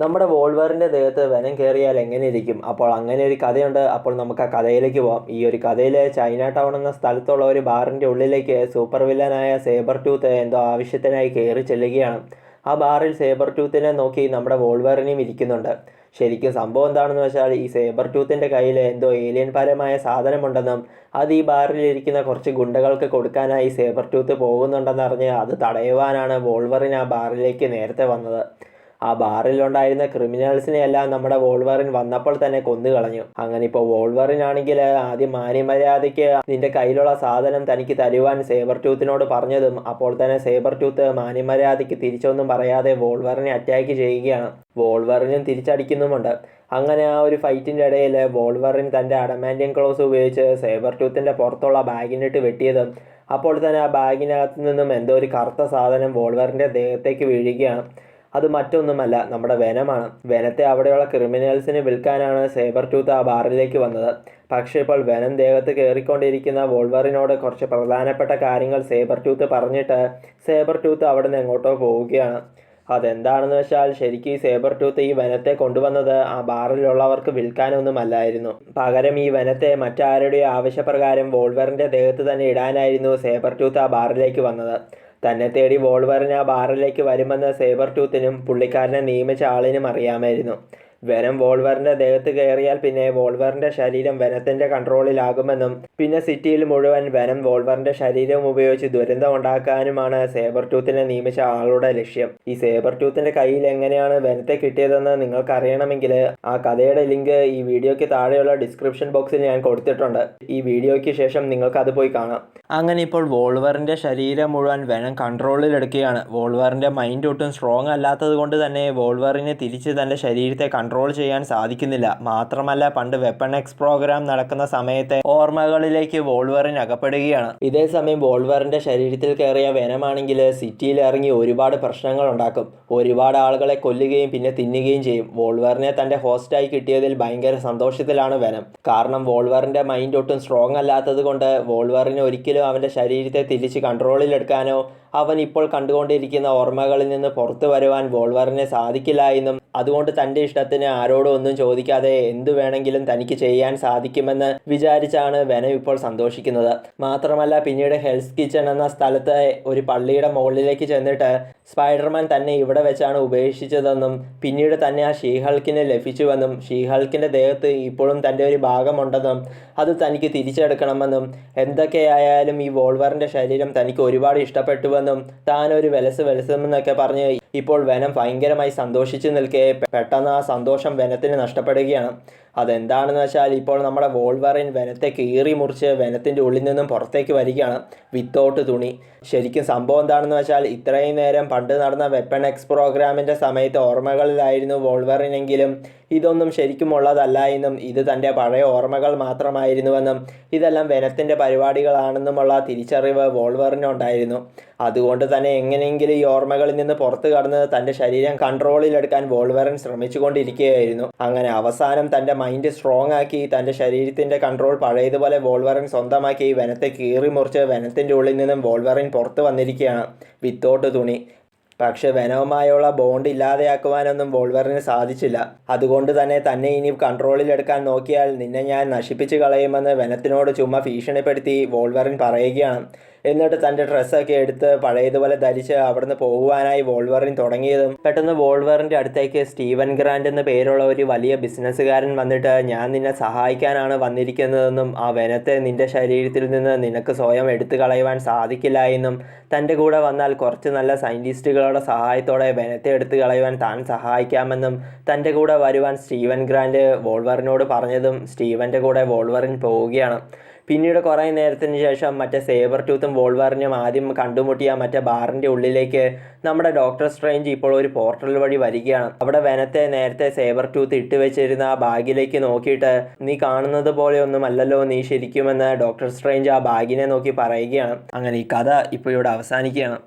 നമ്മുടെ വോൾവറിന്റെ ദേഹത്ത് വനം കയറിയാൽ എങ്ങനെ ഇരിക്കും അപ്പോൾ അങ്ങനെ ഒരു കഥയുണ്ട്. അപ്പോൾ നമുക്ക് ആ കഥയിലേക്ക് പോവാം. ഈ ഒരു കഥയിൽ ചൈന ടൗൺ എന്ന സ്ഥലത്തുള്ള ഒരു ബാറിന്റെ ഉള്ളിലേക്ക് സൂപ്പർ വില്ലനായ സേബർ ടൂത്ത് എന്തോ ആവശ്യത്തിനായി കയറി ചെല്ലുകയാണ്. ആ ബാറിൽ സേബർ ടൂത്തിനെ നോക്കി നമ്മുടെ വോൾവറിനെയും ഇരിക്കുന്നുണ്ട്. ശരിക്കും സംഭവം എന്താണെന്ന് വെച്ചാൽ ഈ സേബർ ടൂത്തിന്റെ കയ്യിൽ എന്തോ ഏലിയൻ പരമായ സാധനമുണ്ടെന്നും അത് ഈ ബാറിൽ ഇരിക്കുന്ന കുറച്ച് ഗുണ്ടകൾക്ക് കൊടുക്കാനായി സേബർ ടൂത്ത് പോകുന്നുണ്ടെന്നറിഞ്ഞ് അത് തടയുവാനാണ് വോൾവറിൻ ആ ബാറിലേക്ക് നേരത്തെ വന്നത്. ആ ബാറിലുണ്ടായിരുന്ന ക്രിമിനൽസിനെ എല്ലാം നമ്മുടെ വോൾവറിൻ വന്നപ്പോൾ തന്നെ കൊന്നു കളഞ്ഞു അങ്ങനെ ഇപ്പോൾ വോൾവറിൻ ആണെങ്കിൽ ആദ്യം മാന്യമര്യാദയ്ക്ക് നിന്റെ കയ്യിലുള്ള സാധനം തനിക്ക് തരുവാൻ സേബർ ടൂത്തിനോട് പറഞ്ഞതും അപ്പോൾ തന്നെ സേബർ ടൂത്ത് മാന്യമര്യാദയ്ക്ക് തിരിച്ചൊന്നും പറയാതെ വോൾവറിനെ അറ്റാക്ക് ചെയ്യുകയാണ്. വോൾവറിനും തിരിച്ചടിക്കുന്നുമുണ്ട്. അങ്ങനെ ആ ഒരു ഫൈറ്റിന്റെ ഇടയിൽ വോൾവറിൻ തന്റെ അഡമാൻഡിയൻ ക്ലോസ് ഉപയോഗിച്ച് സേബർ ടൂത്തിന്റെ പുറത്തുള്ള ബാഗിനിട്ട് വെട്ടിയതും അപ്പോൾ തന്നെ ആ ബാഗിനകത്ത് നിന്നും എന്തോ ഒരു കറുത്ത സാധനം വോൾവറിന്റെ ദേഹത്തേക്ക് വീഴുകയാണ്. അത് മറ്റൊന്നുമല്ല നമ്മുടെ വനമാണ്. വനത്തെ അവിടെയുള്ള ക്രിമിനൽസിന് വിൽക്കാനാണ് സേബർ ടൂത്ത് ആ ബാറിലേക്ക് വന്നത്. പക്ഷേ ഇപ്പോൾ വനം ദേഹത്ത് കയറിക്കൊണ്ടിരിക്കുന്ന വോൾവറിനോട് കുറച്ച് പ്രധാനപ്പെട്ട കാര്യങ്ങൾ സേബർ ടൂത്ത് പറഞ്ഞിട്ട് സേബർ ടൂത്ത് അവിടെ നിന്ന് എങ്ങോട്ടോ പോവുകയാണ്. അതെന്താണെന്ന് വെച്ചാൽ ശരിക്കും ഈ സേബർ ടൂത്ത് ഈ വനത്തെ കൊണ്ടുവന്നത് ആ ബാറിലുള്ളവർക്ക് വിൽക്കാനൊന്നുമല്ലായിരുന്നു. പകരം ഈ വനത്തെ മറ്റാരുടെയോ ആവശ്യപ്രകാരം വോൾവറിന്റെ ദേഹത്ത് തന്നെ ഇടാനായിരുന്നു സേബർ ടൂത്ത് ആ ബാറിലേക്ക് വന്നത്. തന്നെ തേടി വോൾവറിന് ആ ബാറിലേക്ക് വരുമെന്ന് സേബർ ടൂത്തിനും പുള്ളിക്കാരനെ നിയമിച്ച ആളിനും അറിയാമായിരുന്നു. വെനം വോൾവറിന്റെ ദേഹത്ത് കയറിയാൽ പിന്നെ വോൾവറിന്റെ ശരീരം വെനത്തിന്റെ കൺട്രോളിലാകുമെന്നും പിന്നെ സിറ്റിയിൽ മുഴുവൻ വെനം വോൾവറിന്റെ ശരീരം ഉപയോഗിച്ച് ദുരന്തം ഉണ്ടാക്കാനുമാണ് സേബർ ടൂത്തിനെ നിയമിച്ച ആളുടെ ലക്ഷ്യം. ഈ സേബർ ടൂത്തിന്റെ കയ്യിൽ എങ്ങനെയാണ് വെനത്തെ കിട്ടിയതെന്ന് നിങ്ങൾക്ക് അറിയണമെങ്കിൽ ആ കഥയുടെ ലിങ്ക് ഈ വീഡിയോയ്ക്ക് താഴെയുള്ള ഡിസ്ക്രിപ്ഷൻ ബോക്സിൽ ഞാൻ കൊടുത്തിട്ടുണ്ട്. ഈ വീഡിയോയ്ക്ക് ശേഷം നിങ്ങൾക്ക് അത് പോയി കാണാം. അങ്ങനെ ഇപ്പോൾ വോൾവറിന്റെ ശരീരം മുഴുവൻ വെനം കൺട്രോളിലെടുക്കുകയാണ് വോൾവറിന്റെ മൈൻഡ് ഒട്ടും സ്ട്രോങ് അല്ലാത്തത് കൊണ്ട് തന്നെ വോൾവറിനെ തിരിച്ച് തന്റെ ശരീരത്തെ കൺട്രോൾ ചെയ്യാൻ സാധിക്കുന്നില്ല. മാത്രമല്ല പണ്ട് വെപ്പൺ എക്സ് പ്രോഗ്രാം നടക്കുന്ന സമയത്തെ ഓർമ്മകളിലേക്ക് വോൾവറിൻ അകപ്പെടുകയാണ്. ഇതേ സമയം വോൾവറിന്റെ ശരീരത്തിൽ കയറിയ വെനമാണെങ്കിൽ സിറ്റിയിൽ ഇറങ്ങി ഒരുപാട് പ്രശ്നങ്ങൾ ഉണ്ടാക്കും. ഒരുപാട് ആളുകളെ കൊല്ലുകയും പിന്നെ തിന്നുകയും ചെയ്യും. വോൾവറിനെ തന്റെ ഹോസ്റ്റായി കിട്ടിയതിൽ ഭയങ്കര സന്തോഷത്തിലാണ് വെനം. കാരണം വോൾവറിന്റെ മൈൻഡ് ഒട്ടും സ്ട്രോങ് അല്ലാത്തത് കൊണ്ട് വോൾവറിന് ഒരിക്കലും അവന്റെ ശരീരത്തെ തിരിച്ച് കൺട്രോളിലെടുക്കാനോ അവൻ ഇപ്പോൾ കണ്ടുകൊണ്ടിരിക്കുന്ന ഓർമ്മകളിൽ നിന്ന് പുറത്തു വരുവാൻ വോൾവറിനെ സാധിക്കില്ല എന്നും അതുകൊണ്ട് തന്റെ ഇഷ്ടത്തിന് ആരോടും ഒന്നും ചോദിക്കാതെ എന്തു വേണമെങ്കിലും തനിക്ക് ചെയ്യാൻ സാധിക്കുമെന്ന് വിചാരിച്ചാണ് വെനം ഇപ്പോൾ സന്തോഷിക്കുന്നത്. മാത്രമല്ല പിന്നീട് ഹെൽസ് കിച്ചൺ എന്ന സ്ഥലത്തെ ഒരു പള്ളിയുടെ മുകളിലേക്ക് ചെന്നിട്ട് സ്പൈഡർമാൻ തന്നെ ഇവിടെ വെച്ചാണ് ഉപേക്ഷിച്ചതെന്നും പിന്നീട് തന്നെ ആ ഷീഹൾക്കിന് ലഭിച്ചുവെന്നും ഷീഹൾക്കിന്റെ ദേഹത്ത് ഇപ്പോഴും തന്റെ ഒരു ഭാഗമുണ്ടെന്നും അത് തനിക്ക് തിരിച്ചെടുക്കണമെന്നും എന്തൊക്കെയായാലും ഈ വോൾവറിന്റെ ശരീരം തനിക്ക് ഒരുപാട് ഇഷ്ടപ്പെട്ടുവെന്നും താനൊരു വെലസ് വെലസെന്നൊക്കെ പറഞ്ഞ് ഇപ്പോൾ വനം ഭയങ്കരമായി സന്തോഷിച്ചു നിൽക്കെ പെട്ടെന്ന് ആ സന്തോഷം വനത്തിന് നഷ്ടപ്പെടുകയാണ്. അതെന്താണെന്ന് വെച്ചാൽ ഇപ്പോൾ നമ്മുടെ വോൾവറിൻ വനത്തെ കീറി മുറിച്ച് വനത്തിന്റെ ഉള്ളിൽ നിന്നും പുറത്തേക്ക് വരികയാണ് വിത്തൗട്ട് തുണി. ശരിക്കും സംഭവം എന്താണെന്ന് വെച്ചാൽ ഇത്രയും നേരം പണ്ട് നടന്ന വെപ്പൺ എക്സ് പ്രോഗ്രാമിന്റെ സമയത്ത് ഓർമ്മകളിലായിരുന്നു വോൾവറിനെങ്കിലും ഇതൊന്നും ശരിക്കും ഉള്ളതല്ല എന്നും ഇത് തന്റെ പഴയ ഓർമ്മകൾ മാത്രമായിരുന്നുവെന്നും ഇതെല്ലാം വെനത്തിന്റെ പരിപാടികളാണെന്നുമുള്ള തിരിച്ചറിവ് വോൾവറിനുണ്ടായിരുന്നു. അതുകൊണ്ട് തന്നെ എങ്ങനെയെങ്കിലും ഈ ഓർമ്മകളിൽ നിന്ന് പുറത്തു കടന്ന് തന്റെ ശരീരം കൺട്രോളിലെടുക്കാൻ വോൾവറിൻ ശ്രമിച്ചുകൊണ്ടിരിക്കുകയായിരുന്നു. അങ്ങനെ അവസാനം തന്റെ മൈൻഡ് സ്ട്രോങ് ആക്കി തന്റെ ശരീരത്തിന്റെ കൺട്രോൾ പഴയതുപോലെ വോൾവറൻ സ്വന്തമാക്കി വനത്തെ കീറി മുറിച്ച് വനത്തിന്റെ ഉള്ളിൽ നിന്നും വോൾവറിൻ പുറത്ത് വന്നിരിക്കുകയാണ്. വിത്തോട്ട് തുണി. പക്ഷെ വെനവുമായുള്ള ബോണ്ട് ഇല്ലാതെയാക്കുവാനൊന്നും വോൾവറിന് സാധിച്ചില്ല. അതുകൊണ്ട് തന്നെ തന്നെ ഇനി കൺട്രോളിലെടുക്കാൻ നോക്കിയാൽ നിന്നെ ഞാൻ നശിപ്പിച്ച് കളയുമെന്ന് വെനത്തിനോട് ചുമ്മാ ഭീഷണിപ്പെടുത്തി വോൾവറിൻ പറയുകയാണ്. എന്നിട്ട് തന്റെ ഡ്രസ്സൊക്കെ എടുത്ത് പഴയതുപോലെ ധരിച്ച് അവിടുന്ന് പോകുവാനായി വോൾവറിൻ തുടങ്ങിയതും പെട്ടെന്ന് വോൾവറിന്റെ അടുത്തേക്ക് സ്റ്റീവൻ ഗ്രാൻഡ് എന്ന പേരുള്ള ഒരു വലിയ ബിസിനസ്സുകാരൻ വന്നിട്ട് ഞാൻ നിന്നെ സഹായിക്കാനാണ് വന്നിരിക്കുന്നതെന്നും ആ വനത്തെ നിന്റെ ശരീരത്തിൽ നിന്ന് നിനക്ക് സ്വയം എടുത്തു കളയുവാൻ സാധിക്കില്ല എന്നും തന്റെ കൂടെ വന്നാൽ കുറച്ച് നല്ല സയന്റിസ്റ്റുകളുടെ സഹായത്തോടെ വനത്തെ എടുത്തു കളയുവാൻ താൻ സഹായിക്കാമെന്നും തന്റെ കൂടെ വരുവാൻ സ്റ്റീവൻ ഗ്രാൻഡ് വോൾവറിനോട് പറഞ്ഞതും സ്റ്റീവന്റെ കൂടെ വോൾവറിൻ പോവുകയാണ്. പിന്നീട് കുറേ നേരത്തിന് ശേഷം മറ്റേ സേബർ ടൂത്തും വോൾവാറിനും ആദ്യം കണ്ടുമുട്ടിയ മറ്റേ ബാറിന്റെ ഉള്ളിലേക്ക് നമ്മുടെ ഡോക്ടർ സ്ട്രേഞ്ച് ഇപ്പോൾ ഒരു പോർട്ടൽ വഴി വരികയാണ്. അവിടെ വനത്തെ നേരത്തെ സേബർ ടൂത്ത് ഇട്ട് വെച്ചിരുന്ന ആ ബാഗിലേക്ക് നോക്കിയിട്ട് നീ കാണുന്നത് പോലെ ഒന്നും അല്ലല്ലോ നീ ശരിക്കുമെന്ന് ഡോക്ടർ സ്ട്രേഞ്ച് ആ ബാഗിനെ നോക്കി പറയുകയാണ്. അങ്ങനെ ഈ കഥ ഇപ്പോൾ ഇവിടെ അവസാനിക്കുകയാണ്.